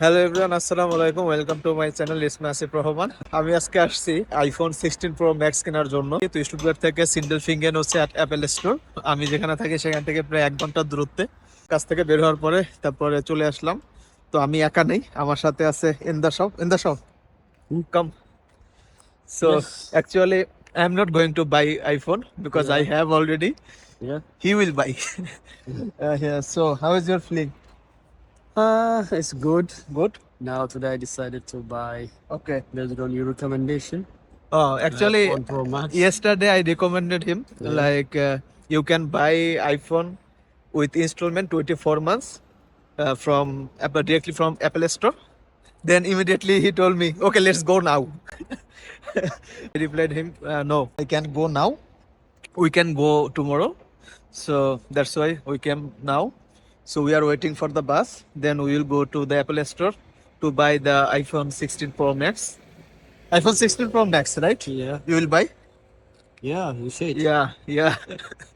Hello everyone আসসালামু আলাইকুম। Welcome to my channel ইসমা আসিফ রহমান। আমি আজকে আসছি আইফোন সিক্সটিন প্রো ম্যাক্স কেনার জন্য। তো স্টুডিওর থেকে সিন্ডেল ফিঙ্গেন হচ্ছে অ্যাপেল স্টোর আমি যেখানে থাকি সেখান থেকে প্রায় এক ঘণ্টার দূরত্বে। কাছ থেকে বের হওয়ার পরে তারপরে চলে আসলাম। তো আমি একা নেই আমার সাথে আছে in the shop in the shop come so actually I am not going to buy iPhone because I have already. He will buy so how is your feeling Uh, it's good. Good. Now today I decided to buy Okay. based on your recommendation. Oh, actually, uh, Pro Max. yesterday I recommended him Yeah. like uh, you can buy iPhone with installment 24 months uh, from Apple directly from Apple Store. Then immediately he told me, "Okay, let's go now." I replied him, uh, "No, I can't go now. We can go tomorrow." So that's why we came now. So we are waiting for the bus. Then we will go to the Apple Store to buy the iPhone 16 Pro Max. iPhone 16 Pro Max, right? Yeah. You will buy? Yeah, you should. Yeah, yeah.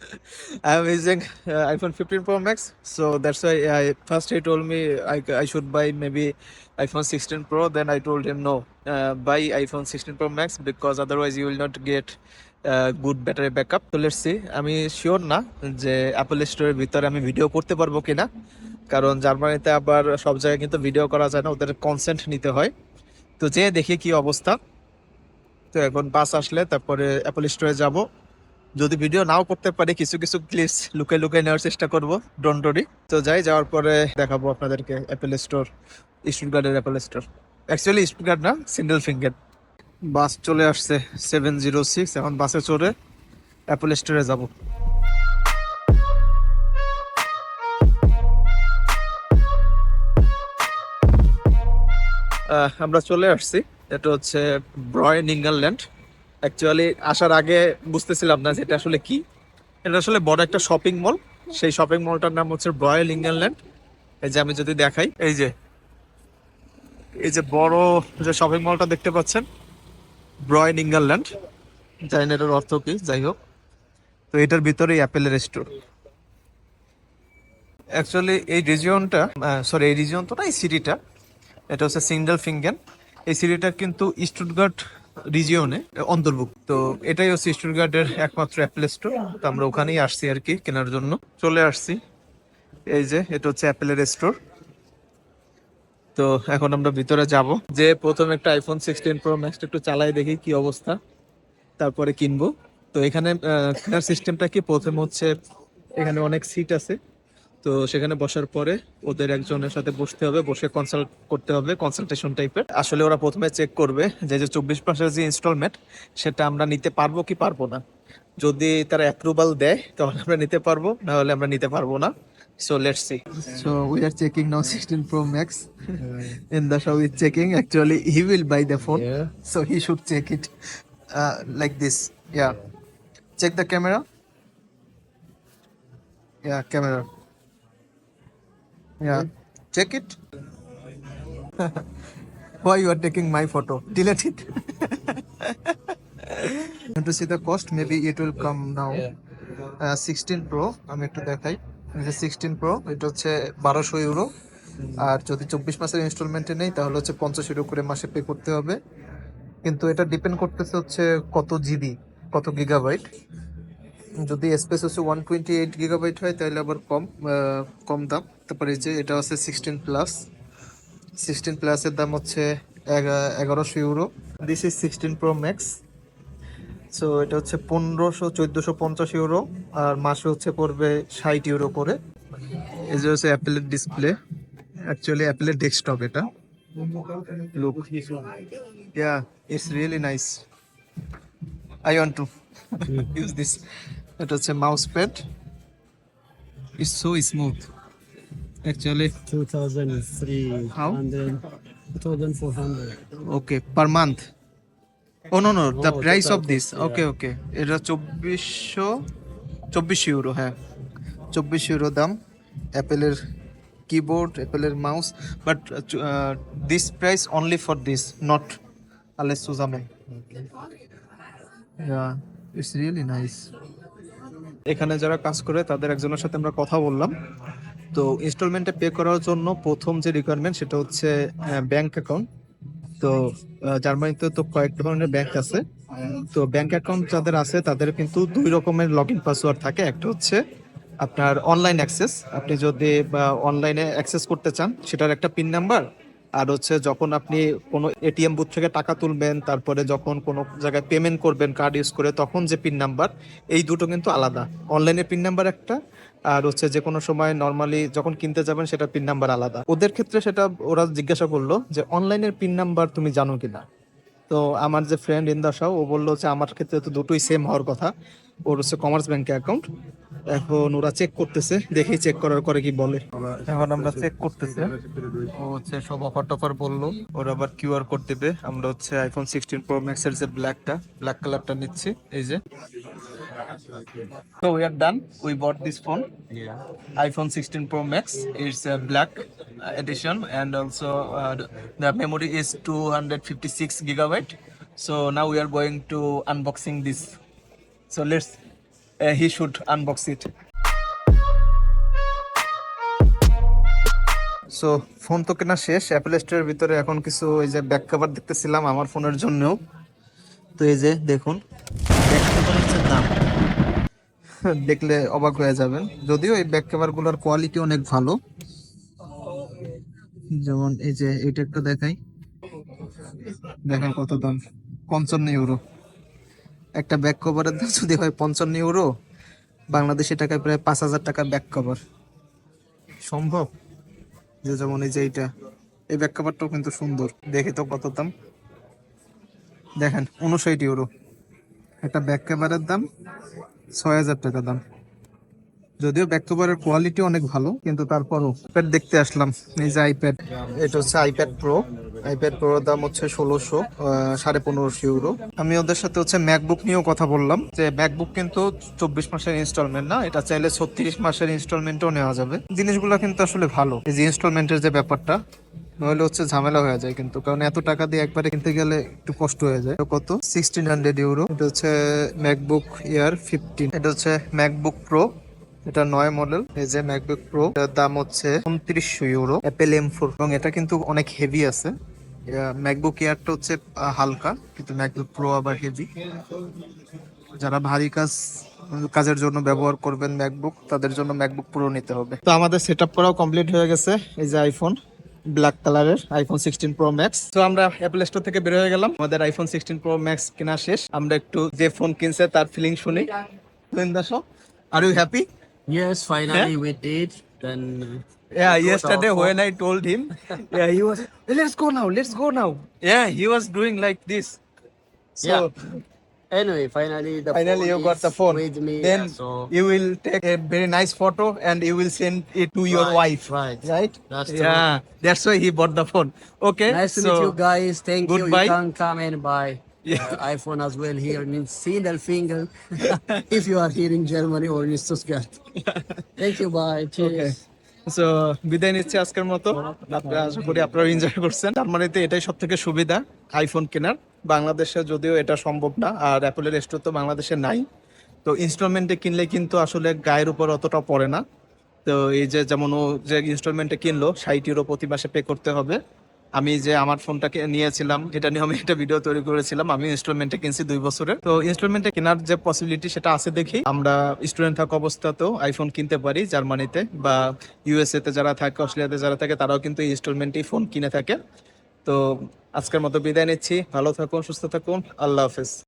I'm using uh, iPhone 15 Pro Max, so that's why I first he told me I, I should buy maybe iPhone 16 Pro. Then I told him no, uh, buy iPhone 16 Pro Max because otherwise you will not get uh, battery backup. So let's see. আমি sure না যে Apple স্টোরের ভিতরে আমি video করতে পারব কিনা। কারণ জার্মানিতে আবার সব জায়গায় কিন্তু ভিডিও করা যায় না ওদের কনসেন্ট নিতে হয়। তো যে দেখি কি অবস্থা। তো এখন বাস আসলে তারপরে অ্যাপল স্টোরে যাব। যদি ভিডিও নাও করতে পারি কিছু কিছু ক্লিপস লুকে লুকে নেওয়ার চেষ্টা করব ডন্টরি তো যাই যাওয়ার পরে দেখাবো আপনাদেরকে অ্যাপেল স্টোর স্টুটগার্ডের অ্যাপেল স্টোর অ্যাকচুয়ালি স্টুটগার্ড না সিঙ্গেল ফিঙ্গার বাস চলে আসছে সেভেন জিরো সিক্স এখন বাসে চড়ে অ্যাপেল স্টোরে যাব। আমরা চলে আসছি। এটা হচ্ছে ব্রয় নিঙ্গারল্যান্ড অ্যাকচুয়ালি আসার আগে বুঝতেছিলাম না যে এটা আসলে কি। এটা আসলে বড় একটা শপিং মল সেই শপিং মলটার নাম হচ্ছে ব্রয়েল ইংল্যান্ড এই যে আমি যদি দেখাই, এই যে এই যে বড় যে শপিং মলটা দেখতে পাচ্ছেন ব্রয়েন ইংল্যান্ড জানি না এটার অর্থ কি যাই হোক তো এটার ভিতরেই অ্যাপেলের স্টোর অ্যাকচুয়ালি এই রিজিয়নটা সরি এই রিজিয়ন তো না এই সিটিটা এটা হচ্ছে সিঙ্গেল ফিঙ্গেন এই সিটিটা কিন্তু স্টুটগার্ট রিজিয়নে অন্তর্ভুক্ত। তো এটাই হচ্ছে স্টুটগার্টের একমাত্র অ্যাপেল স্টোর তো আমরা ওখানেই আসছি আর কি কেনার জন্য। চলে আসছি। এই যে এটা হচ্ছে অ্যাপেলের স্টোর তো এখন আমরা ভিতরে যাব। যে প্রথম একটা আইফোন সিক্সটিন প্রো ম্যাক্সটা একটু চালাই দেখি কি অবস্থা। তারপরে কিনবো। তো এখানে কেনার সিস্টেমটা কি? প্রথম হচ্ছে এখানে অনেক সিট আছে। তো সেখানে বসার পরে ওদের একজনের সাথে বসতে হবে, বসে কনসাল্ট করতে হবে কনসালটেশন টাইপের আসলে ওরা প্রথমে চেক করবে যে যে চব্বিশ মাসের যে ইনস্টলমেন্ট সেটা আমরা নিতে পারব কি পারব না। যদি তারা অ্যাপ্রুভাল দেয়, তাহলে আমরা নিতে পারব, না হলে আমরা নিতে পারব না। So let's see. So we are checking now 16 Pro Max. and Dashaw is checking. Actually, he will buy the phone. Yeah. So he should check it uh, like this. Yeah. Check the camera. Yeah, camera. Yeah. Check it. Why you are taking my photo? Delete it. want to see the cost? Maybe it will come now. Uh, 16 Pro. I'm going to the sixteen pro এটা হচ্ছে বারোশো euro আর যদি চব্বিশ মাসের ইনস্টলমেন্টে নেই, তাহলে হচ্ছে পঞ্চাশ ইউরো করে মাসে পে করতে হবে। কিন্তু এটা ডিপেন্ড করতেছে হচ্ছে কত জিবি কত গিগাবাইট যদি স্পেস হচ্ছে ওয়ান টোয়েন্টি এইট গিগাবাইট হয়, তাহলে আবার কম কম দাম। তারপরে যে এটা হচ্ছে সিক্সটিন প্লাস সিক্সটিন প্লাসের দাম হচ্ছে এগারোশো euro this is sixteen pro max so এটা হচ্ছে পনেরোশো চোদ্দোশো পঞ্চাশ ইউরো আর মাসে হচ্ছে পড়বে ষাট ইউরো করে। এই যে হচ্ছে অ্যাপেলের ডিসপ্লে অ্যাকচুয়ালি অ্যাপেলের ডেস্কটপ এটা। Look yeah it's really nice I want to use this এটা হচ্ছে mouse pad it's so smooth actually 2,300. How? 2,400. Okay per month oh no no the price of this okay okay এটা চব্বিশশো চব্বিশ euro হ্যাঁ চব্বিশ euro দাম অ্যাপেলের keyboard অ্যাপেলের mouse but this price only for this not আলে সুজামে ইটস রিয়েলি নাইস এখানে যারা কাজ করে তাদের একজনের সাথে আমরা কথা বললাম। তো ইনস্টলমেন্টে পে করার জন্য প্রথম যে রিকোয়ারমেন্ট সেটা হচ্ছে ব্যাংক অ্যাকাউন্ট তো জার্মানিতে তো কয়েক ধরনের ব্যাংক আছে। তো ব্যাংক অ্যাকাউন্ট যাদের আছে, তাদের কিন্তু দুই রকমের লগ ইন পাসওয়ার্ড থাকে। একটা হচ্ছে আপনার অনলাইন অ্যাক্সেস আপনি যদি অনলাইনে অ্যাক্সেস করতে চান, সেটার একটা পিন নাম্বার আর হচ্ছে যখন আপনি কোনো এটিএম বুথ থেকে টাকা তুলবেন, তারপরে যখন কোনো জায়গায় পেমেন্ট করবেন কার্ড ইউজ করে, তখন যে পিন নাম্বার এই দুটো কিন্তু আলাদা। অনলাইনে পিন নাম্বার একটা, আর হচ্ছে যে কোনো সময় নর্মালি যখন কিনতে যাবেন, সেটা পিন নাম্বার আলাদা। ওদের ক্ষেত্রে সেটা ওরা জিজ্ঞাসা করল যে অনলাইনের পিন নাম্বার তুমি জানো কিনা? তো আমার যে ফ্রেন্ড ইন্দাসাও ও বলল যে আমার ক্ষেত্রে তো দুটোই সেম হওয়ার কথা। ওর হচ্ছে কমার্স ব্যাংকে অ্যাকাউন্ট এখন ওরা চেক করতেছে দেখি চেক করার পরে কি বলে। এখন আমরা চেক করতেছে। ও হচ্ছে সব অফার টফার বলল। ওরা আবার কিউআর কোড দেবে। আমরা হচ্ছে আইফোন সিক্সটিন প্রো ম্যাক্স এর যে ব্ল্যাকটা ব্ল্যাক কালারটা নিচ্ছি। এই যে। So we are done. We bought this phone, Yeah. iPhone 16 Pro Max. It's a black. uh, edition, and also uh, the- memory is 256 gigabyte. So now we are going to unboxing this. So let's. Uh, he should unbox it. So phone তো কেনা শেষ Apple স্টোরের ভিতরে এখন কিছু এই যে back cover দেখতেছিলাম আমার ফোনের জন্যও তো এই যে দেখুন ব্যাক দাম দেখলে অবাক হয়ে যাবেন যদিও এই ব্যাক কভারগুলোর কোয়ালিটি অনেক ভালো যেমন এই যে এটা একটু দেখাই। দেখেন কত দাম? পঞ্চান্ন ইউরো একটা ব্যাক কভারের দাম যদি হয় পঞ্চান্ন ইউরো বাংলাদেশি টাকায় প্রায় পাঁচ হাজার টাকা ব্যাক কভার সম্ভব? যে যেমন এই যে এইটা। এই ব্যাক কভারটাও কিন্তু সুন্দর। দেখে তো কত দাম। দেখেন, উনষাট ইউরো একটা ব্যাক কভারের দাম ছয় হাজার টাকা দাম। যদিও ব্যাক কভারের কোয়ালিটি অনেক ভালো কিন্তু তারপরও আইপ্যাড দেখতে আসলাম। এই যে আইপ্যাড এটা হচ্ছে আইপ্যাড প্রো আইপ্যাড প্রোর দাম হচ্ছে ষোলোশো সাড়ে পনেরোশো ইউরো আমি ওদের সাথে হচ্ছে ম্যাকবুক নিয়েও কথা বললাম। যে ম্যাকবুক কিন্তু চব্বিশ মাসের ইনস্টলমেন্ট না এটা চাইলে ছত্রিশ মাসের ইনস্টলমেন্টও নেওয়া যাবে। জিনিসগুলো কিন্তু আসলে ভালো। এই যে ইনস্টলমেন্টের যে ব্যাপারটা নইলে হচ্ছে ঝামেলা হয়ে যায় কিন্তু কারণ এত টাকা দিয়ে একবারে কিনতে গেলে একটু কষ্ট হয়ে যায়। কত? সিক্সটিন হান্ড্রেড ইউরো এটা হচ্ছে ম্যাকবুক ইয়ার ফিফটিন এটা হচ্ছে ম্যাকবুক প্রো এটা নয় মডেল এই যে ম্যাকবুক প্রো এটার দাম হচ্ছে উনত্রিশশো ইউরো অ্যাপেল এম ফোর এবং এটা কিন্তু অনেক হেভি আছে। ম্যাকবুক এয়ারটা হচ্ছে হালকা, কিন্তু ম্যাকবুক প্রো আবার হেভি যারা ভারী কাজ কাজের জন্য ব্যবহার করবেন ম্যাকবুক তাদের জন্য ম্যাকবুক প্রো নিতে হবে। তো আমাদের সেট আপ করাও কমপ্লিট হয়ে গেছে, এই যে আইফোন ব্ল্যাক কালারের আইফোন সিক্সটিন প্রো ম্যাক্স তো আমরা অ্যাপল স্টোর থেকে বের হয়ে গেলাম, আমাদের আইফোন সিক্সটিন প্রো ম্যাক্স কেনা শেষ। আমরা একটু যে ফোন কিনছে, তার ফিলিং শুনি। Are you happy Yes, finally we did. Then Yeah, we got yesterday our phone. when I told him, yeah, he was, "Hey, let's go now, let's go now. Yeah, he was doing like this. So Anyway, finally the finally phone you got is the phone. with me. Then yeah, so you will take a very nice photo and you will send it to your Right, wife. right. Right? That's true. yeah, that's why he bought the phone. Okay. nice to so, meet you guys. Thank goodbye. you. You can come and buy Yeah. uh, iPhone as well here in Sindelfingen if you are here in Germany or in Stuttgart. Thank you. Bye. Cheers. So বিদায় নিচ্ছি আজকের মতো আশা করি আপনারা enjoy করছেন জার্মানিতে এটাই সব থেকে সুবিধা আইফোন কেনার বাংলাদেশে যদিও এটা সম্ভব না আর অ্যাপেলের স্টোর তো বাংলাদেশে নাই তো ইনস্টলমেন্টে কিনলে কিন্তু আসলে গায়ের উপর অতটা পড়ে না তো এই যে যেমন ও যে ইনস্টলমেন্টে কিনলো ষাট ইউরো প্রতি মাসে পে করতে হবে আমি যে আমার ফোনটাকে নিয়েছিলাম, এটা নিয়ে আমি একটা ভিডিও তৈরি করেছিলাম। আমি ইনস্টলমেন্টে কিনছি দুই বছরের। তো ইনস্টলমেন্টে কেনার যে পসিবিলিটি সেটা আছে দেখি। আমরা স্টুডেন্ট থাকা অবস্থাতেও আইফোন কিনতে পারি জার্মানিতে বা ইউএসএ তে যারা থাকে, অস্ট্রেলিয়াতে যারা থাকে, তারাও কিন্তু ইনস্টলমেন্টেই ফোন কিনে থাকে। তো আজকের মতো বিদায় নিচ্ছি। ভালো থাকুন, সুস্থ থাকুন। আল্লাহ হাফেজ।